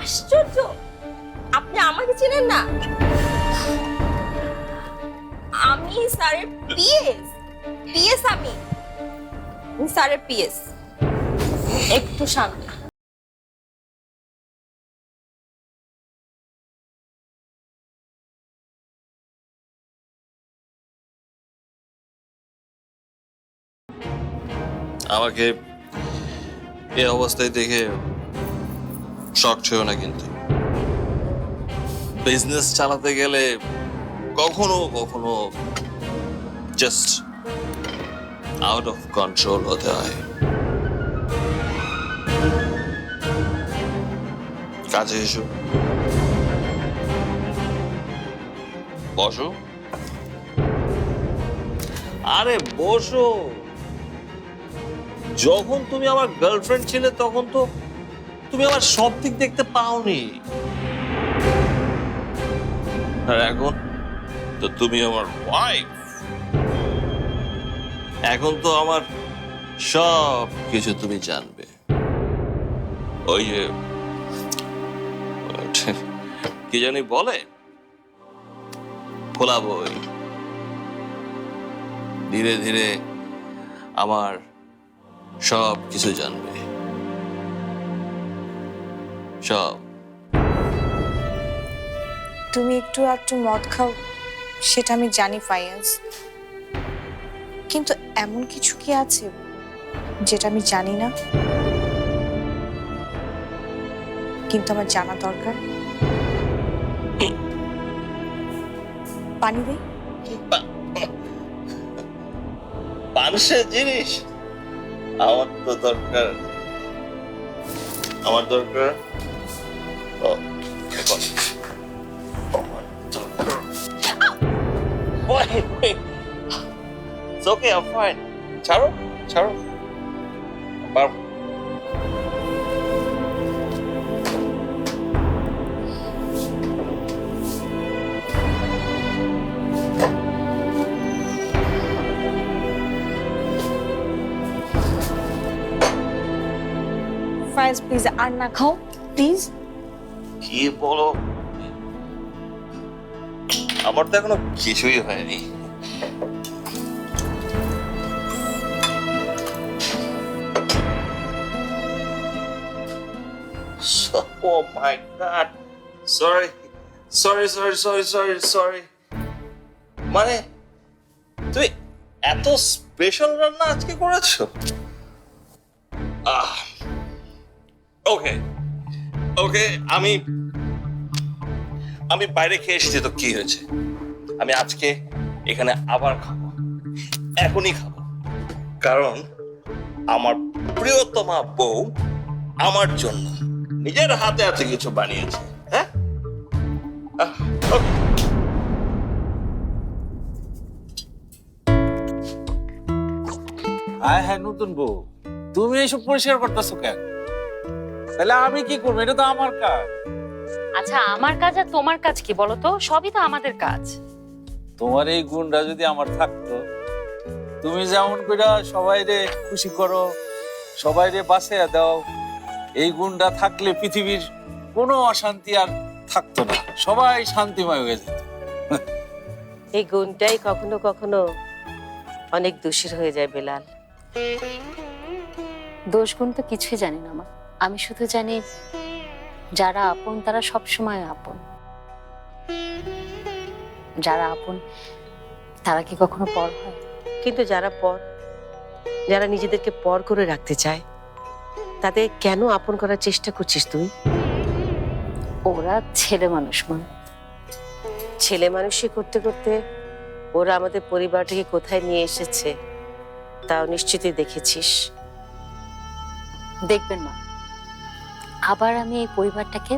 আশ্চর্য! আপনি আমাকে চেনেন না? আমি স্যারের পিএস। পিএস আমি। স্যারের পিএস। একটু সামনে আমাকে এই অবস্থায় দেখে শখ ছিল না কিন্তু। বিজনেস চালাতে গেলে কখনো কখনো জাস্ট আউট অফ কন্ট্রোল হতে হয়। কাজে এসো। বসো। আরে বসো। যখন তুমি আমার গার্লফ্রেন্ড ছিলে তখন তো তুমি আমার সব দিক দেখতে পাওনি। আর এখন তো তুমি আমার ওয়াইফ এখন তো আমার সব কিছু তুমি জানবে। ওই যে, কি জানি বলে? খোলা বই। ধীরে ধীরে আমার সব কিছু জানবে। সব। তুমি একটু একটু মদ খাও সেটা আমি জানি ফায়াজ কিন্তু এমন কিছু কি আছে যেটা আমি জানি না? কিন্তু আমার জানা দরকার। পানি দেই মানুষের জিনিস? আমার তো দরকার। আমার দরকার ও, এখন। আমার দরকার। Wait, wait. It's okay, I'm fine. ছাড়ো ছাড়ো পারবো ফায়াজ প্লিজ আর না খাও প্লিজ কি বলো। আমার তো এখনও কিছুই হয়নি। Oh. মানে তুমি এত স্পেশাল রান্না আজকে করেছ? আহ ওকে ওকে, আমি আমি বাইরে খেয়ে এসেছি তো কি হয়েছে? আমি আজকে এখানে আবার খাব। এখনই খাব। কারণ আমার প্রিয়তমা বউ আমার জন্য নিজের হাতে হাতে কিছু বানিয়েছে হ্যাঁ? হ্যাঁ নতুন বউ। তুমি এইসব পরিষ্কার করতেছো কেন? তাহলে আমি কি করব? এটা তো আমার কাজ। আচ্ছা আমার কাজ আর তোমার কাজ কি বলো তো সবই তো আমাদের কাজ। তোমার এই গুণটা যদি আমার থাকতো তুমি যেমন করে সবাই রে খুশি করো সবাই রে বাঁচিয়ে দাও এই গুণটা থাকলে পৃথিবীর কোনো অশান্তি আর থাকতো না। সবাই শান্তিময় হয়ে যেত। এই গুণটাই কখনো কখনো অনেক দোষীর হয়ে যায় বেলাল। দোষ গুণ তো কিছুই জানি না মা। আমি শুধু জানি যারা আপন তারা সব সময় আপন। যারা আপন তারা কি কখনো পর হয়? কিন্তু যারা পর যারা নিজেদেরকে পর করে রাখতে চায় তাদের কেন আপন করার চেষ্টা করছিস তুই? ওরা ছেলে মানুষ মা। ছেলে মানুষই করতে করতে ওরা আমাদের পরিবারটাকে কোথায় নিয়ে এসেছে তাও নিশ্চিতই দেখেছিস। দেখবেন মা। আবার আমি এই পরিবারটাকে